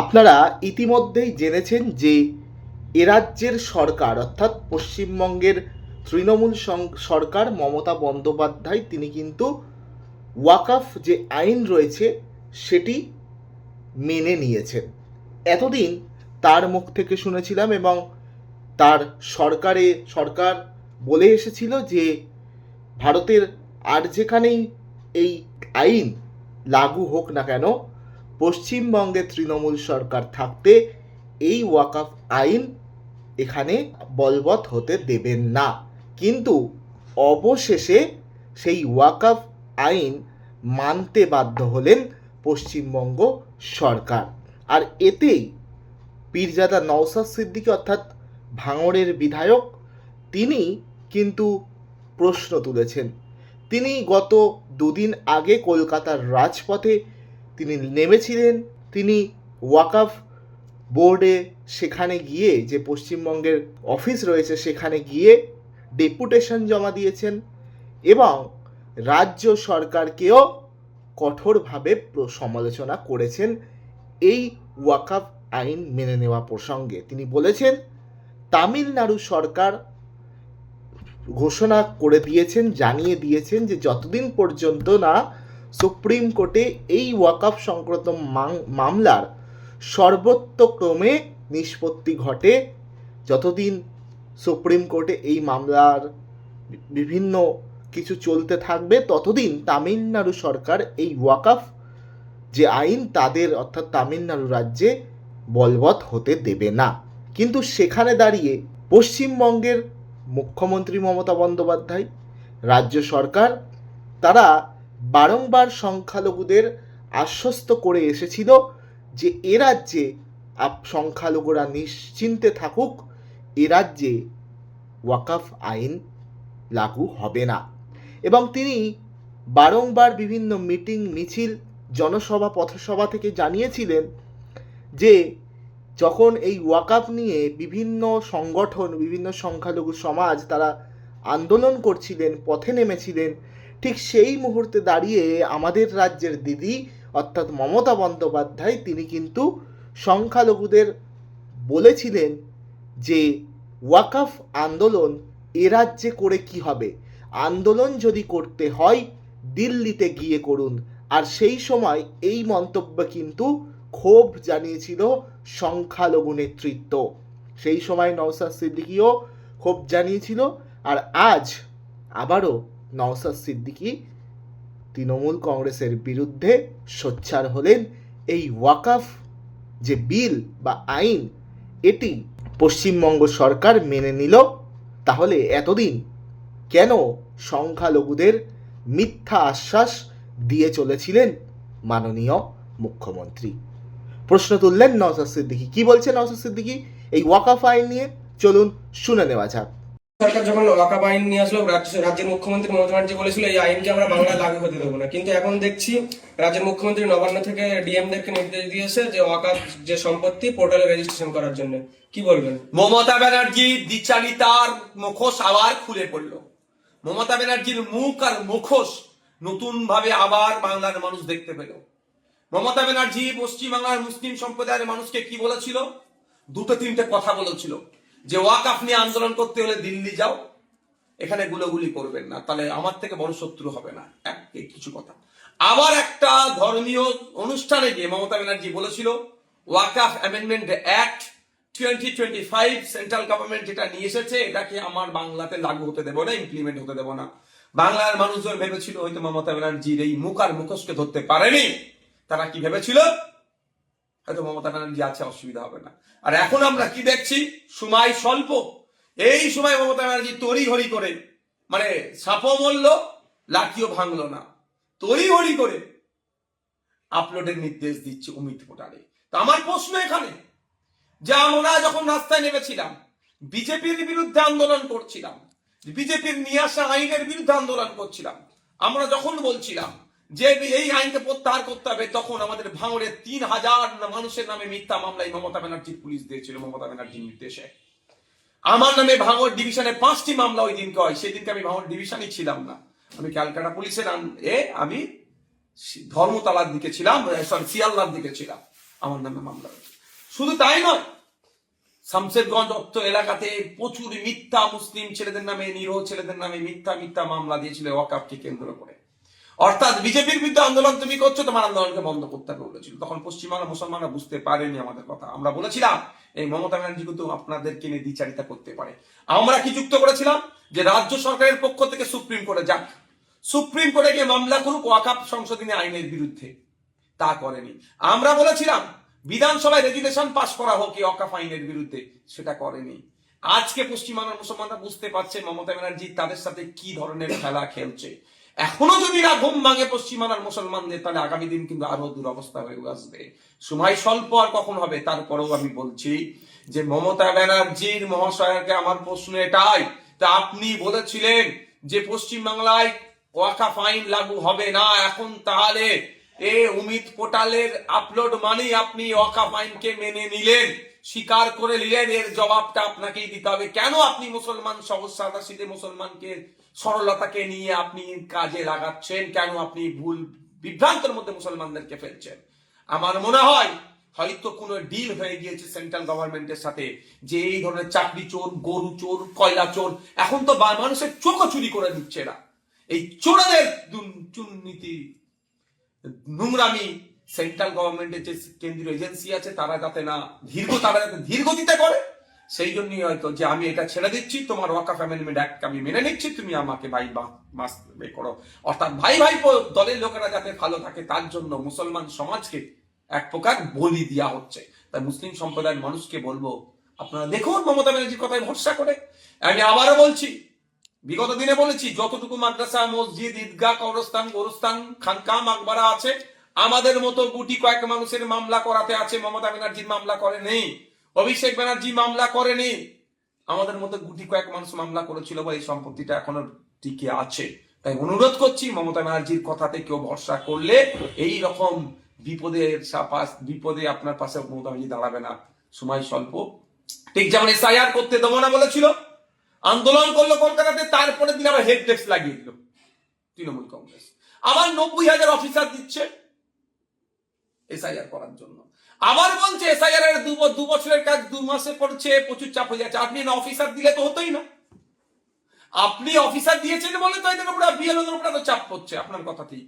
আপনারা ইতিমধ্যেই জেনেছেন যে এ রাজ্যের সরকার, অর্থাৎ পশ্চিমবঙ্গের তৃণমূল সরকার মমতা বন্দ্যোপাধ্যায়, তিনি কিন্তু ওয়াকাফ যে আইন রয়েছে সেটি মেনে নিয়েছেন। এতদিন তার মুখ থেকে শুনেছিলাম এবং তার সরকারে, সরকার বলে এসেছিল যে ভারতের আর যেখানেই এই আইন লাগু হোক না কেন পশ্চিমবঙ্গে তৃণমূল সরকার থাকতে এই ওয়াকাফ আইন এখানে বলবৎ হতে দেবেন না। কিন্তু অবশেষে সেই ওয়াকাফ আইন মানতে বাধ্য হলেন পশ্চিমবঙ্গ সরকার। আর এতেই পীরজাদা নওসাদ সিদ্দিকী অর্থাৎ ভাঙড়ের বিধায়ক, তিনি কিন্তু প্রশ্ন তুলেছেন। তিনি গত দুদিন আগে কলকাতার রাজপথে তিনি নেমেছিলেন, তিনি ওয়াকাফ বোর্ডে সেখানে গিয়ে যে পশ্চিমবঙ্গের অফিস রয়েছে সেখানে গিয়ে ডেপুটেশন জমা দিয়েছেন এবং রাজ্য সরকারকেও কঠোরভাবে সমালোচনা করেছেন এই ওয়াকাফ আইন মেনে নেওয়া প্রসঙ্গে। তিনি বলেছেন, তামিলনাড়ু সরকার ঘোষণা করে দিয়েছেন, জানিয়ে দিয়েছেন যে যতদিন পর্যন্ত না সুপ্রিম কোর্টে এই ওয়াকাফ সংক্রান্ত মামলার সর্বোত্তক্রমে নিষ্পত্তি ঘটে। যতদিন সুপ্রিম কোর্টে এই মামলার বিভিন্ন কিছু চলতে থাকবে, ততদিন তামিলনাড়ু সরকার এই ওয়াকাফ যে আইন, তাদের অর্থাৎ তামিলনাড়ু রাজ্যে বলবৎ হতে দেবে না। কিন্তু সেখানে দাঁড়িয়ে পশ্চিমবঙ্গের মুখ্যমন্ত্রী মমতা বন্দ্যোপাধ্যায়, রাজ্য সরকার, তারা বারংবার সংখ্যালঘুদের আশ্বস্ত করে এসেছিল যে এ রাজ্যে সংখ্যালঘুরা নিশ্চিন্তে থাকুক, এ রাজ্যে ওয়াকাফ আইন লাগু হবে না। এবং তিনি বারংবার বিভিন্ন মিটিং, মিছিল, জনসভা, পথসভা থেকে জানিয়েছিলেন যে যখন এই ওয়াকাফ নিয়ে বিভিন্ন সংগঠন, বিভিন্ন সংখ্যালঘু সমাজ তারা আন্দোলন করছিলেন, পথে নেমেছিলেন ঠিক সেই মুহূর্তে দাঁড়িয়ে আমাদের রাজ্যের দিদি, অর্থাৎ মমতা বন্দ্যোপাধ্যায়, তিনি কিন্তু সংখ্যালঘুদের বলেছিলেন যে, ওয়াকাফ আন্দোলন এ রাজ্যে করে কি হবে? আন্দোলন যদি করতে হয়, দিল্লিতে গিয়ে করুন। আর সেই সময় এই মন্তব্য কিন্তু ক্ষোভ জানিয়েছিল সংখ্যালঘু নেতৃত্ব। সেই সময় নওসাদ সিদ্দিকিও ক্ষোভ জানিয়েছিল। আর আজ আবারও নওসাদ সিদ্দিকী তৃণমূল কংগ্রেসের বিরুদ্ধে সোচ্চার হলেন। এই ওয়াকাফ যে বিল বা আইন, এটি পশ্চিমবঙ্গ সরকার মেনে নিল। তাহলে এতদিন কেন সংখ্যালঘুদের মিথ্যা আশ্বাস দিয়ে চলেছিলেন মাননীয় মুখ্যমন্ত্রী? প্রশ্ন তুললেন নওসাদ সিদ্দিকী। কি বলছেন নওসাদ সিদ্দিকী? এই ওয়াকাফ আইন নিয়ে চলুন শুনে নেওয়া যাক। সরকার যখন ওয়াকাব আইন নিয়ে আসলো, রাজ্য- রাজ্যের মুখ্যমন্ত্রী মমতা ব্যানার্জি বলেছিল, এই আইনকে আমরা বাংলায় লাগু হতে দেবো না। কিন্তু এখন দেখছি, রাজ্যের মুখ্যমন্ত্রী নবান্ন থেকে ডিএম দেরকে নির্দেশ দিয়েছে যে ওয়াকাব যে সম্পত্তি পোর্টালে রেজিস্ট্রেশন করার জন্য। কি বলবেন? মমতা ব্যানার্জি দ্বিচারিতার মুখোশ আবার খুলে পড়ল। মমতা ব্যানার্জির মুখ আর মুখোশ নতুন ভাবে আবার বাংলার মানুষ দেখতে পেল। মমতা ব্যানার্জি পশ্চিমবাংলার মুসলিম সম্প্রদায়ের মানুষকে কি বলেছিল? দুটো তিনটে কথা বলেছিল। যে ওয়াকাফ নিয়ে আন্দোলন করতে হলে দিল্লি যাও, এখানে গুলোগুলি করবেন না, তাহলে আমার থেকে বড় শত্রু হবে না। এক কিছু কথা। আবার একটা ধর্মীয় অনুষ্ঠানে গিয়ে মমতা ব্যানার্জি বলেছিল, Waqf amendment act twenty twenty five central government যেটা নিয়ে এসেছে, এটাকে আমার বাংলাতে লাগু হতে দেবো না ইমপ্লিমেন্ট হতে দেবো না। বাংলার মানুষজন ভেবেছিল, হয়তো মমতা ব্যানার্জির এই মুখ আর মুখোশকে ধরতে পারেনি। তারা কি ভেবেছিল? হয়তো মমতা ব্যানার্জি আছে, অসুবিধা হবে না। আর এখন আমরা কি দেখছি? সময় স্বল্প। এই সময় মমতা ব্যানার্জি তড়ি হরি করে মানে সাপও মরল লাঠিও ভাঙলো না। তরি হরি করে আপলোডের নির্দেশ দিচ্ছে অমিত পোর্টালে তো আমার প্রশ্ন এখানে, যে আমরা যখন রাস্তায় নেমেছিলাম, বিজেপির বিরুদ্ধে আন্দোলন করছিলাম, বিজেপির নিয়ে আসা আইনের বিরুদ্ধে আন্দোলন করছিলাম, আমরা যখন বলছিলাম যে এই আইনকে প্রত্যাহার করতে হবে, তখন আমাদের ভাঙড়ে তিন হাজার মানুষের নামে মিথ্যা মামলায় মমতা ব্যানার্জি পুলিশ দিয়েছিল, মমতা ব্যানার্জির নির্দেশে। আমার নামে ভাঙড় ডিভিশনে পাঁচটি মামলা ওই দিনকে হয়, সেদিনকে আমি ভাঙড় ডিভিশনই ছিলাম না। আমি ক্যালকাটা পুলিশের এ, আমি ধর্মতলার দিকে ছিলাম সরি শিয়ালদার দিকে ছিলাম, আমার নামে মামলা শুধু তাই নয়, শামশেরগঞ্জ অত্ত এলাকাতে প্রচুর মিথ্যা মুসলিম ছেলেদের নামে, নিরহ ছেলেদের নামে মিথ্যা মিথ্যা মামলা দিয়েছিল ওয়াকাপকে কেন্দ্র করে। অর্থাৎ বিজেপির বিরুদ্ধে আন্দোলন তুমি করছ, তোমার আন্দোলনকে বন্ধ করতে বলেছিল। তখন পশ্চিমবাংলা মুসলমানরা বুঝতে পারেনি আমাদের কথা। আমরা বলেছিলাম, এই মমতা ব্যানার্জি কিন্তু আপনাদেরকে নিয়ে দ্বিচারিতা করতে পারে। আমরা কি যুক্ত করেছিলাম? যে রাজ্য সরকারের পক্ষ থেকে সুপ্রিম কোর্টে যাক। সুপ্রিম কোর্টে গিয়ে মামলা করুক ওয়াকাপ সংশোধনী আইনের বিরুদ্ধে। তা করেনি। আমরা বলেছিলাম, বিধানসভায় রেজুলেশন পাশ করা হোক অকাফ আইনের বিরুদ্ধে। সেটা করেনি। আজকে পশ্চিমবাংলার মুসলমানরা বুঝতে পারছে মমতা ব্যানার্জি তাদের সাথে কি ধরনের খেলা খেলছে। এখনও যদি না ঘুম ভাঙে পশ্চিমবাংলার মুসলমানদের, তাহলে আগামী দিন কিন্তু আরও দুরবস্থা হয়ে আসবে। সময় স্বল্প আর কখন হবে, তারপরেও আমি বলছি যে মমতা ব্যানার্জির মহাশয়কে আমার প্রশ্ন এটাই। তা আপনি বলেছিলেন যে পশ্চিমবাংলায় ওয়াকা ফাইন লাগু হবে না, এখন তাহলে এ উমিত পোর্টালের আপলোড মানেই আপনি ওয়াকা ফাইনকে মেনে নিলেন। স্বীকার করে নিলেন, এর জবাবটা আপনাকেই দিতে হবে। কেন আপনি মুসলমান সহজ সাদা সিধে মুসলমানকে, সরলতাকে নিয়ে আপনি কাজে লাগাচ্ছেন? কেন আপনি ভুল বিভ্রান্তের মধ্যে মুসলমানদেরকে ফেলছেন? আমার মনে হয়, হয়তো কোনো ডিল হয়ে গিয়েছে সেন্ট্রাল গভর্নমেন্টের সাথে, যে এই ধরনের চাকরি চোর, গরু চোর, কয়লা চোর, এখন তো মানুষের চোখও চুরি করে দিচ্ছে এরা এই চোরাদের দুর্নীতি নোংরামি সেন্ট্রাল গভর্নমেন্টের যে কেন্দ্রীয় এজেন্সি আছে, তারা যাতে না দীর্ঘ, তারা যাতে ধীরগতিতে করে সেই জন্যই হয়তো যে আমি এটা ছেড়ে দিচ্ছি, তোমার ওয়াকাফ অ্যামেন্ডমেন্ট অ্যাক্ট আমি মেনে নিচ্ছি, তুমি আমাকে ভাই বা মাস করো। অর্থাৎ ভাই ভাই দলের লোকেরা যাতে ভালো থাকে, তার জন্য মুসলমান সমাজকে এক প্রকার বলি দেওয়া হচ্ছে। তাই মুসলিম সম্প্রদায়ের মানুষকে বলব, আপনারা দেখুন মমতা ব্যানার্জির কথায় ভরসা করে। আমি আবারও বলছি, বিগত দিনে বলেছি, যতটুকু মাদ্রাসা, মসজিদ, ঈদগাহ, কবরস্থান, গোরস্থান, খানকা, মাকবারা আছে আমাদের মতো গুটি কয়েক মানুষের মামলা করাতে আছে, মমতা ব্যানার্জির মামলা করেনি, অভিষেক ব্যানার্জি মামলা করেনি। আমাদের মতো গুটি কয়েক মানুষ মামলা করেছিল বা এই সম্পত্তিটা এখনও টিকে আছে। তাই অনুরোধ করছি, মমতা ব্যানার্জির কথাতে কেউ ভরসা করলে এই রকম বিপদের বিপদে আপনার পাশে মমতা ব্যানার্জি দাঁড়াবে না। সময় স্বল্প। ঠিক যেমন এসআইআর করতে দেবো না বলেছিল, আন্দোলন করল কলকাতাতে তারপরে দিন আবার হেড ডেস্ক লাগিয়ে দিল তৃণমূল কংগ্রেস। আবার নব্বই হাজার অফিসার দিচ্ছে। এসআইআর করার জন্য। আবার বলছে এসআইআর এর দু বছরের কাজ দু মাসে করছে, প্রচুর চাপ হয়ে যাচ্ছে। আপনি না অফিসার দিলে তো হতোই না। আপনি অফিসার দিয়েছেন বলে তো এদের উপরে বিএলওদের উপরে তো চাপ পড়ছে, আপনার কথা ঠিক।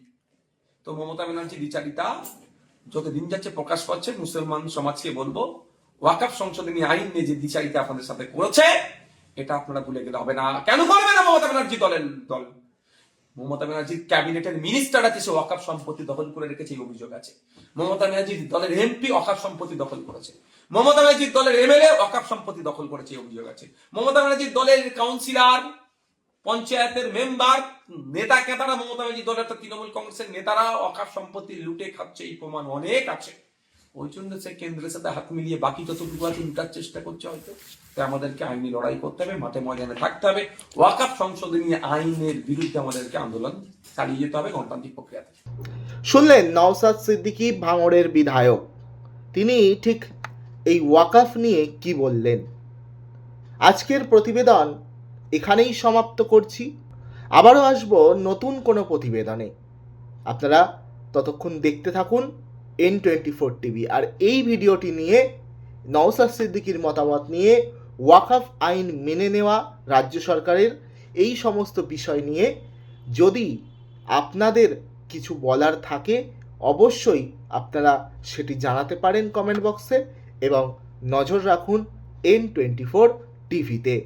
তো মমতা ব্যানার্জি, বিচারিতা যত দিন যাচ্ছে প্রকাশ পাচ্ছে, মুসলমান সমাজকে বলব ওয়াকাফ সংশোধনী আইন নিয়ে যে বিচারিতা আপনাদের সাথে করেছে, এটা আপনারা ভুলে গেলে হবে না। কেন করবে না মমতা ব্যানার্জি দলের দল? মমতা ব্যানার্জির ক্যাবিনেটের মিনিস্টার আছে সে ওয়াকাফ সম্পত্তি দখল করে রেখেছে এই অভিযোগ আছে। মমতা ব্যানার্জির দলের এমপি অকাপ সম্পত্তি দখল করেছে। মমতা ব্যানার্জির দলের এমএলএ অকাপ সম্পত্তি দখল করেছে এই অভিযোগ আছে। মমতা ব্যানার্জির দলের কাউন্সিলর, পঞ্চায়েতের মেম্বার, নেতা কেতারা মমতা ব্যানার্জির দলের তৃণমূল কংগ্রেসের নেতারা অকাপ সম্পত্তি লুটে খাচ্ছে, এই প্রমাণ অনেক আছে। ওই জন্য সে কেন্দ্রের সাথে হাত মিলিয়ে বাকি যতটুকু আছে লুটার চেষ্টা করছে হয়তো। তাই আমাদেরকে আইনি লড়াই করতে হবে, মাঠে ময়দানে থাকতে হবে। ওয়াকাপ সংশোধনী আইনের বিরুদ্ধে আমাদেরকে আন্দোলন চালিয়ে যেতে হবে গণতান্ত্রিক প্রক্রিয়াতে। শুনলেন নওসাদ সিদ্দিকী ভাঙড়ের বিধায়ক। তিনি ঠিক এই ওয়াকাফ নিয়ে কি বললেন? আজকের প্রতিবেদন এখানেই সমাপ্ত করছি। আবারও আসব নতুন কোনো প্রতিবেদনে। আপনারা ততক্ষণ দেখতে থাকুন। এন টোয়েন্টি ফোর টিভি আর এই ভিডিওটি নিয়ে নওসাদ সিদ্দিকির মতামত নিয়ে ওয়াকাফ আইন মেনে নেওয়া রাজ্য সরকারের এই সমস্ত বিষয় নিয়ে যদি আপনাদের কিছু বলার থাকে, অবশ্যই আপনারা সেটি জানাতে পারেন কমেন্ট বক্সে এবং নজর রাখুন এন টোয়েন্টি ফোর টিভিতে